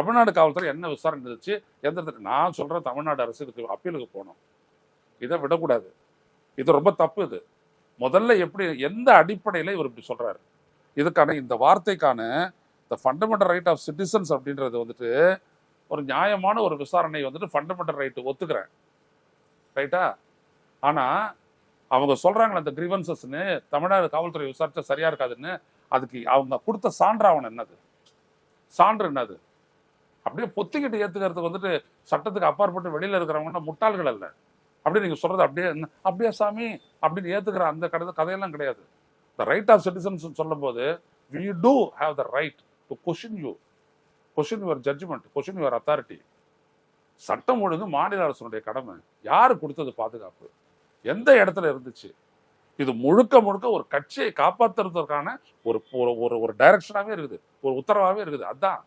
தமிழ்நாடு காவல்துறை என்ன விசாரணை இருந்துச்சு எந்த நான் சொல்கிறேன் தமிழ்நாடு அரசு இதுக்கு அப்பீலுக்கு போகணும். இதை விடக்கூடாது. இது ரொம்ப தப்பு இது. முதல்ல எப்படி எந்த அடிப்படையில் இவர் இப்படி சொல்றாரு? இதுக்கான இந்த வார்த்தைக்கான இந்த ஃபண்டமெண்டல் ரைட் ஆஃப் சிட்டிசன்ஸ் அப்படின்றது வந்துட்டு ஒரு நியாயமான ஒரு விசாரணை வந்துட்டு ஃபண்டமெண்டல் ரைட்டு ஒத்துக்கிறேன். ரைட்டா ஆனால் அவங்க சொல்கிறாங்களே அந்த கிரீவன்சஸ்னு தமிழ்நாடு காவல்துறை விசாரிச்சா சரியாக இருக்காதுன்னு அதுக்கு அவங்க கொடுத்த சான்றாவணம் என்னது? சான்று என்னது? அப்படியே பொத்திக்கிட்டு ஏத்துக்கிறதுக்கு வந்துட்டு சட்டத்துக்கு அப்பாற்பட்டு வெளியில இருக்கிறவங்கன்னா முட்டாள்கள் அல்ல. அப்படி நீங்க சொல்றது அப்படியே அப்படியே சாமி? அப்படின்னு ஏத்துக்கிற அந்த கதை கதையெல்லாம் கிடையாது. த ரைட் ஆஃப் சிட்டிசன்ஸ் சொல்லும்போது we do have the right to question you question your judgement question your authority சட்டம் ஒழுங்கு மாநில அரசனுடைய கடமை. யாரு கொடுத்தது பாதுகாப்பு? எந்த இடத்துல இருந்துச்சு? இது முழுக்க முழுக்க ஒரு கட்சியை காப்பாற்றுறதுக்கான ஒரு ஒரு ஒரு ஒரு டைரக்ஷனாவே இருக்குது. ஒரு உத்தரவாவே இருக்குது. அதான்.